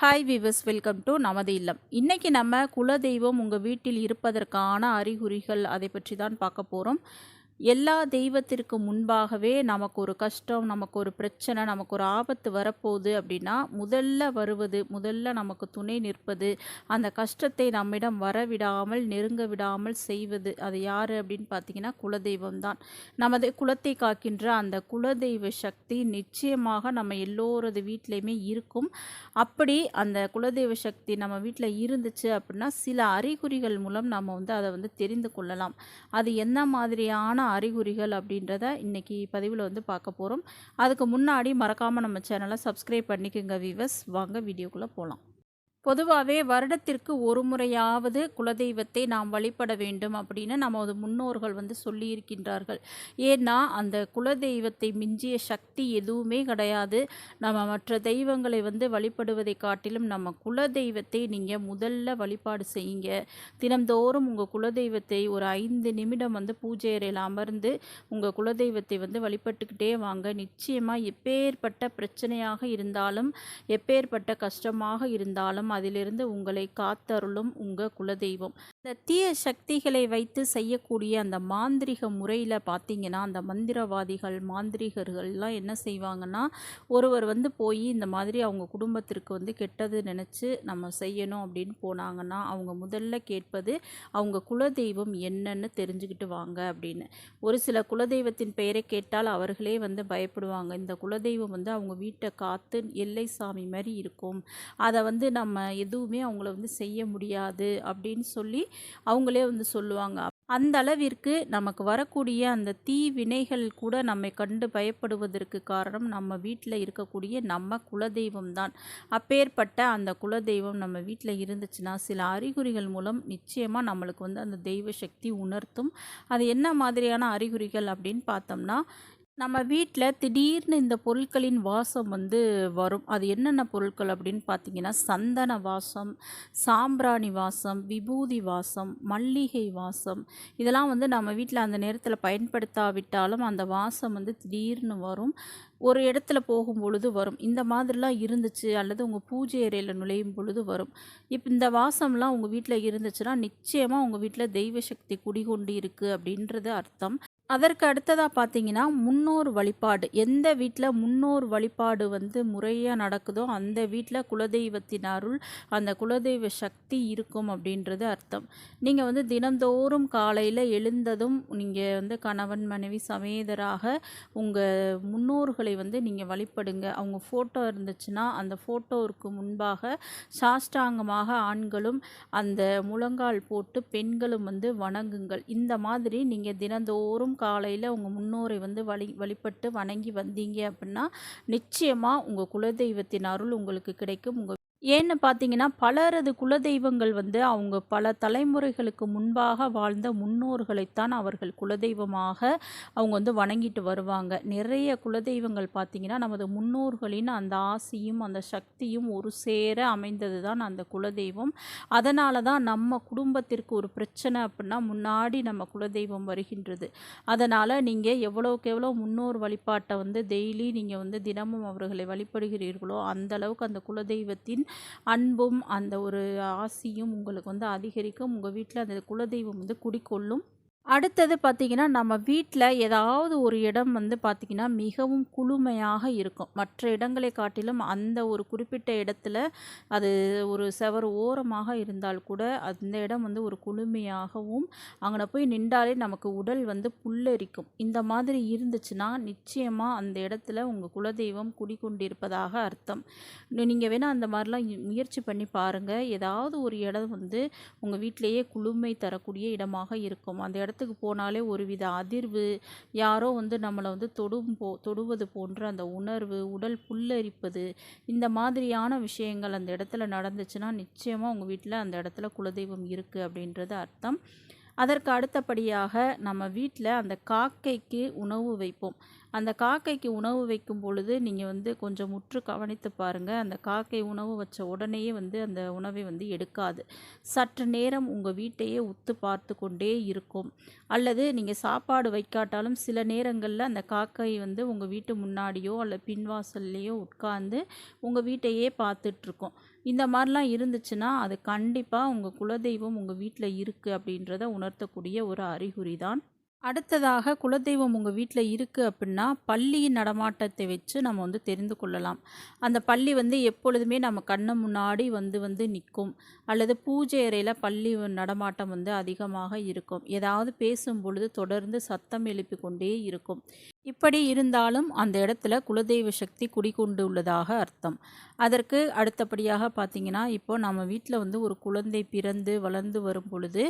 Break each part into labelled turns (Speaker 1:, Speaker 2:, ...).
Speaker 1: Hi விவஸ் welcome to நமது இல்லம். இன்றைக்கி நம்ம குலதெய்வம் உங்கள் வீட்டில் இருப்பதற்கான அறிகுறிகள் அதை பற்றி தான் பார்க்க போகிறோம் எல்லா தெய்வத்திற்கு முன்பாகவே நமக்கு ஒரு கஷ்டம் நமக்கு ஒரு பிரச்சனை நமக்கு ஒரு ஆபத்து வரப்போகுது அப்படின்னா முதல்ல வருவது முதல்ல நமக்கு துணை நிற்பது அந்த கஷ்டத்தை நம்மிடம் வரவிடாமல் நெருங்க விடாமல் செய்வது அது யார் அப்படின்னு பார்த்தீங்கன்னா குலதெய்வம் தான். நமது குலத்தை காக்கின்ற அந்த குலதெய்வ சக்தி நிச்சயமாக நம்ம எல்லோரது வீட்லேயுமே இருக்கும். அப்படி அந்த குலதெய்வ சக்தி நம்ம வீட்டில் இருந்துச்சு அப்படின்னா சில அறிகுறிகள் மூலம் நம்ம வந்து அதை வந்து தெரிந்து கொள்ளலாம். அது என்ன மாதிரியான அறிகுறிகள் அப்படின்றத இன்றைக்கி பதிவில் வந்து பார்க்க போகிறோம் அதுக்கு முன்னாடி மறக்காமல் நம்ம சேனலை சப்ஸ்கிரைப் பண்ணிக்கோங்க விவஸ் வாங்க வீடியோக்குள்ளே போகலாம் பொதுவாகவே வருடத்திற்கு ஒரு முறையாவது குலதெய்வத்தை நாம் வழிபட வேண்டும் அப்படின்னு நமது முன்னோர்கள் வந்து சொல்லியிருக்கின்றார்கள். ஏன்னா அந்த குலதெய்வத்தை மிஞ்சிய சக்தி எதுவுமே கிடையாது. நம்ம மற்ற தெய்வங்களை வந்து வழிபடுவதை காட்டிலும் நம்ம குலதெய்வத்தை நீங்கள் முதல்ல வழிபாடு செய்யுங்க. தினம்தோறும் உங்கள் குலதெய்வத்தை ஒரு ஐந்து நிமிடம் வந்து பூஜை அறையில் அமர்ந்து உங்கள் குலதெய்வத்தை வந்து வழிபட்டுக்கிட்டே வாங்க. நிச்சயமாக எப்பேற்பட்ட பிரச்சனையாக இருந்தாலும் எப்பேற்பட்ட கஷ்டமாக இருந்தாலும் அதிலிருந்து உங்களை காத்தருளும் உங்கள் குலதெய்வம். இந்த தீய சக்திகளை வைத்து செய்யக்கூடிய அந்த மாந்திரிக முறையில் பார்த்தீங்கன்னா அந்த மந்திரவாதிகள் மாந்திரிகர்கள்லாம் என்ன செய்வாங்கன்னா ஒருவர் வந்து போய் இந்த மாதிரி அவங்க குடும்பத்திற்கு வந்து கெட்டது நினச்சி நம்ம செய்யணும் அப்படின்னு போனாங்கன்னா அவங்க முதல்ல கேட்பது அவங்க குலதெய்வம் என்னன்னு தெரிஞ்சுக்கிட்டு வாங்க அப்படின்னு. ஒரு சில குலதெய்வத்தின் பெயரை கேட்டால் அவர்களே வந்து பயப்படுவாங்க. இந்த குலதெய்வம் வந்து அவங்க வீட்டை காத்து எல்லை சாமி மாதிரி இருக்கும். அதை வந்து நம்ம எதுவுமே அவங்கள வந்து செய்ய முடியாது அப்படின்னு சொல்லி அவங்களே வந்து சொல்லுவாங்க. அந்த அளவிற்கு நமக்கு வரக்கூடிய அந்த தீ வினைகள் கூட நம்மை கண்டு பயப்படுவதற்கு காரணம் நம்ம வீட்டில் இருக்கக்கூடிய நம்ம குலதெய்வம் தான். அப்பேற்பட்ட அந்த குலதெய்வம் நம்ம வீட்டில் இருந்துச்சுன்னா சில அறிகுறிகள் மூலம் நிச்சயமாக நம்மளுக்கு வந்து அந்த தெய்வ சக்தி உணர்த்தும். அது என்ன மாதிரியான அறிகுறிகள் அப்படின்னு பார்த்தோம்னா நம்ம வீட்டில் திடீர்னு இந்த பொருட்களின் வாசம் வந்து வரும். அது என்னென்ன பொருட்கள் அப்படின்னு பார்த்தீங்கன்னா சந்தன வாசம் சாம்பிராணி வாசம் விபூதி வாசம் மல்லிகை வாசம். இதெல்லாம் வந்து நம்ம வீட்டில் அந்த நேரத்தில் பயன்படுத்தாவிட்டாலும் அந்த வாசம் வந்து திடீர்னு வரும். ஒரு இடத்துல போகும் பொழுது வரும். இந்த மாதிரிலாம் இருந்துச்சு அல்லது உங்கள் பூஜை அறையில் நுழையும் பொழுது வரும். இப்போ இந்த வாசம்லாம் உங்கள் வீட்டில் இருந்துச்சுன்னா நிச்சயமாக உங்கள் வீட்டில் தெய்வ சக்தி குடிகொண்டு இருக்குது அப்படின்றது அர்த்தம். அதற்கு அடுத்ததாக பார்த்தீங்கன்னா முன்னோர் வழிபாடு. எந்த வீட்டில் முன்னோர் வழிபாடு வந்து முறையாக நடக்குதோ அந்த வீட்டில் குலதெய்வத்தின் அருள் அந்த குலதெய்வ சக்தி இருக்கும் அப்படின்றது அர்த்தம். நீங்கள் வந்து தினந்தோறும் காலையில் எழுந்ததும் நீங்கள் வந்து கணவன் மனைவி சமேதராக உங்கள் முன்னோர்களை வந்து நீங்கள் வழிபடுங்க. அவங்க ஃபோட்டோ இருந்துச்சுன்னா அந்த ஃபோட்டோவுக்கு முன்பாக சாஷ்டாங்கமாக ஆண்களும் அந்த முழங்கால் போட்டு பெண்களும் வந்து வணங்குங்கள். இந்த மாதிரி நீங்கள் தினந்தோறும் காலையில் உங்கள் முன்னோரை வந்து வழி வழிபட்டு வணங்கி வந்தீங்க அப்படின்னா நிச்சயமாக உங்கள் குலதெய்வத்தின் அருள் உங்களுக்கு கிடைக்கும். உங்கள் ஏன்னு பார்த்தீங்கன்னா பலரது குலதெய்வங்கள் வந்து அவங்க பல தலைமுறைகளுக்கு முன்பாக வாழ்ந்த முன்னோர்களைத்தான் அவர்கள் குலதெய்வமாக அவங்க வந்து வணங்கிட்டு வருவாங்க. நிறைய குலதெய்வங்கள் பார்த்திங்கன்னா நமது முன்னோர்களின் அந்த ஆசையும் அந்த சக்தியும் ஒரு சேர அமைந்தது தான் அந்த குலதெய்வம். அதனால தான் நம்ம குடும்பத்திற்கு ஒரு பிரச்சனை அப்படின்னா முன்னாடி நம்ம குலதெய்வம் வருகின்றது. அதனால் நீங்கள் எவ்வளோக்கு எவ்வளோ முன்னோர் வழிபாட்டை வந்து டெய்லி நீங்கள் வந்து தினமும் அவர்களை வழிபடுகிறீர்களோ அந்த அளவுக்கு அந்த குலதெய்வத்தின் அன்பும் அந்த ஒரு ஆசியும் உங்களுக்கு வந்து அதிகரிக்கும். உங்கள் வீட்டில் அந்த குலதெய்வம் வந்து குடிக்கொள்ளும். அடுத்தது பார்த்திங்கன்னா நம்ம வீட்டில் ஏதாவது ஒரு இடம் வந்து பார்த்திங்கன்னா மிகவும் குளுமையாக இருக்கும். மற்ற இடங்களை காட்டிலும் அந்த ஒரு குறிப்பிட்ட இடத்துல அது ஒரு செவர் ஓரமாக இருந்தால் கூட அந்த இடம் வந்து ஒரு குளுமையாகவும் அங்கே போய் நின்றாலே நமக்கு உடல் வந்து புல்லரிக்கும். இந்த மாதிரி இருந்துச்சுன்னா நிச்சயமாக அந்த இடத்துல உங்கள் குலதெய்வம் குடிக்கொண்டிருப்பதாக அர்த்தம். நீங்கள் வேணால் அந்த மாதிரிலாம் முயற்சி பண்ணி பாருங்கள் ஏதாவது ஒரு இடம் வந்து உங்கள் வீட்டிலேயே குளுமை தரக்கூடிய இடமாக இருக்கும். அந்த இடம் இடத்துக்கு போனாலே ஒரு வித அதிர்வு. யாரோ வந்து நம்மளை வந்து தொடும் போ தொடுவது போன்ற அந்த உணர்வு உடல் புல்லரிப்பது இந்த மாதிரியான விஷயங்கள் அந்த இடத்துல நடந்துச்சுன்னா நிச்சயமாக உங்கள் வீட்டில் அந்த இடத்துல குலதெய்வம் இருக்குது அப்படின்றது அர்த்தம். அதற்கு அடுத்தபடியாக நம்ம வீட்டில் அந்த காக்கைக்கு உணவு வைப்போம். அந்த காக்கைக்கு உணவு வைக்கும் பொழுது நீங்கள் வந்து கொஞ்சம் முற்று கவனித்து பாருங்கள் அந்த காக்கை உணவு வச்ச உடனேயே வந்து அந்த உணவை வந்து எடுக்காது. சற்று நேரம் உங்கள் வீட்டையே உத்து பார்த்து கொண்டே இருக்கும். அல்லது நீங்கள் சாப்பாடு வைக்காட்டாலும் சில நேரங்களில் அந்த காக்கை வந்து உங்கள் வீட்டு முன்னாடியோ அல்ல பின்வாசல்லையோ உட்கார்ந்து உங்கள் வீட்டையே பார்த்துட்ருக்கோம் இந்த மாதிரிலாம் இருந்துச்சுன்னா அது கண்டிப்பாக உங்கள் குலதெய்வம் உங்கள் வீட்டில் இருக்குது அப்படின்றத உணர்த்தக்கூடிய ஒரு அறிகுறி தான். அடுத்ததாக குலதெய்வம் உங்கள் வீட்டில் இருக்குது அப்படின்னா பள்ளியின் நடமாட்டத்தை வச்சு நம்ம வந்து தெரிந்து கொள்ளலாம். அந்த பள்ளி வந்து எப்பொழுதுமே நம்ம கண்ணு முன்னாடி வந்து வந்து நிற்கும். அல்லது பூஜை அறையில் பள்ளி நடமாட்டம் வந்து அதிகமாக இருக்கும். ஏதாவது பேசும் பொழுது தொடர்ந்து சத்தம் எழுப்பி கொண்டே இருக்கும். இப்படி இருந்தாலும் அந்த இடத்துல குலதெய்வ சக்தி குடிகொண்டு உள்ளதாக அர்த்தம். அதற்கு அடுத்தபடியாக பார்த்தீங்கன்னா இப்போ நம்ம வீட்டில் வந்து ஒரு குழந்தை பிறந்து வளர்ந்து வரும் பொழுது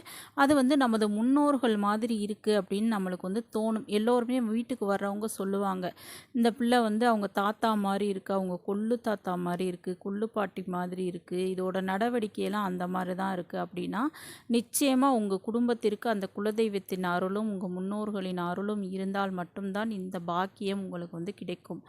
Speaker 1: அது வந்து நமது முன்னோர்கள் மாதிரி இருக்குது அப்படின்னு நம்மளுக்கு வந்து தோணும். எல்லோருமே வீட்டுக்கு வர்றவங்க சொல்லுவாங்க. இந்த பிள்ளை வந்து அவங்க தாத்தா மாதிரி இருக்குது அவங்க கொள்ளு தாத்தா மாதிரி இருக்குது கொள்ளு பாட்டி மாதிரி இருக்குது இதோட நடவடிக்கையெல்லாம் அந்த மாதிரி தான் இருக்குது அப்படின்னா நிச்சயமாக உங்கள் குடும்பத்திற்கு அந்த குலதெய்வத்தின் அருளும் உங்கள் முன்னோர்களின் அருளும் இருந்தால் மட்டும்தான் இந்த பாக்கியம் உங்களுக்கு வந்து கிடைக்கும்.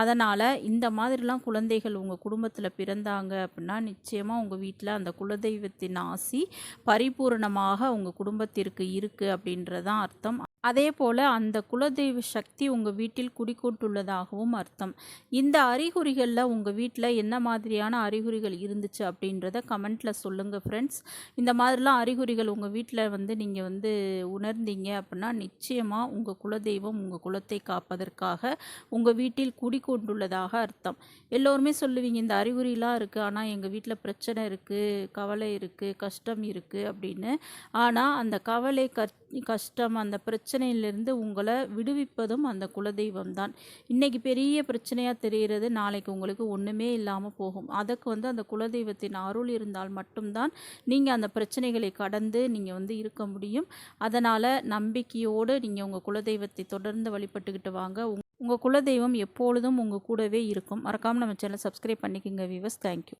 Speaker 1: அதனால் இந்த மாதிரிலாம் குழந்தைகள் உங்கள் குடும்பத்தில் பிறந்தாங்க அப்படின்னா நிச்சயமாக உங்கள் வீட்டில் அந்த குலதெய்வத்தின் ஆசி பரிபூரணமாக உங்கள் குடும்பத்திற்கு இருக்குது அப்படின்றதான் அர்த்தம். அதே போல் அந்த குலதெய்வ சக்தி உங்கள் வீட்டில் குடிக்கொண்டுள்ளதாகவும் அர்த்தம். இந்த அறிகுறிகளில் உங்கள் வீட்டில் என்ன மாதிரியான அறிகுறிகள் இருந்துச்சு அப்படின்றத கமெண்ட்டில் சொல்லுங்கள் ஃப்ரெண்ட்ஸ் இந்த மாதிரிலாம் அறிகுறிகள் உங்கள் வீட்டில் வந்து நீங்கள் வந்து உணர்ந்தீங்க அப்படின்னா நிச்சயமாக உங்கள் குலதெய்வம் உங்கள் குலத்தை காப்பதற்காக உங்கள் வீட்டில் குடிக்கொண்டுள்ளதாக அர்த்தம். எல்லோருமே சொல்லுவீங்க இந்த அறிகுறிலாம் இருக்குது ஆனால் எங்கள் வீட்டில் பிரச்சனை இருக்குது கவலை இருக்குது கஷ்டம் இருக்குது அப்படின்னு. ஆனால் அந்த கவலை கஷ்டம் அந்த பிரச்சனையிலிருந்து உங்களை விடுவிப்பதும் அந்த குலதெய்வம் தான் இன்றைக்கி பெரிய பிரச்சனையாக தெரிகிறது நாளைக்கு உங்களுக்கு ஒன்றுமே இல்லாமல் போகும். அதுக்கு வந்து அந்த குலதெய்வத்தின் அருள் இருந்தால் மட்டும்தான் நீங்கள் அந்த பிரச்சனைகளை கடந்து நீங்கள் வந்து இருக்க முடியும். அதனால் நம்பிக்கையோடு நீங்கள் உங்கள் குலதெய்வத்தை தொடர்ந்து வழிபட்டுக்கிட்டு வாங்க. உங்கள் குலதெய்வம் எப்பொழுதும் உங்கள் கூடவே இருக்கும். மறக்காமல் நம்ம சேனல் சப்ஸ்கிரைப் பண்ணிக்கோங்க விவஸ் தேங்க்யூ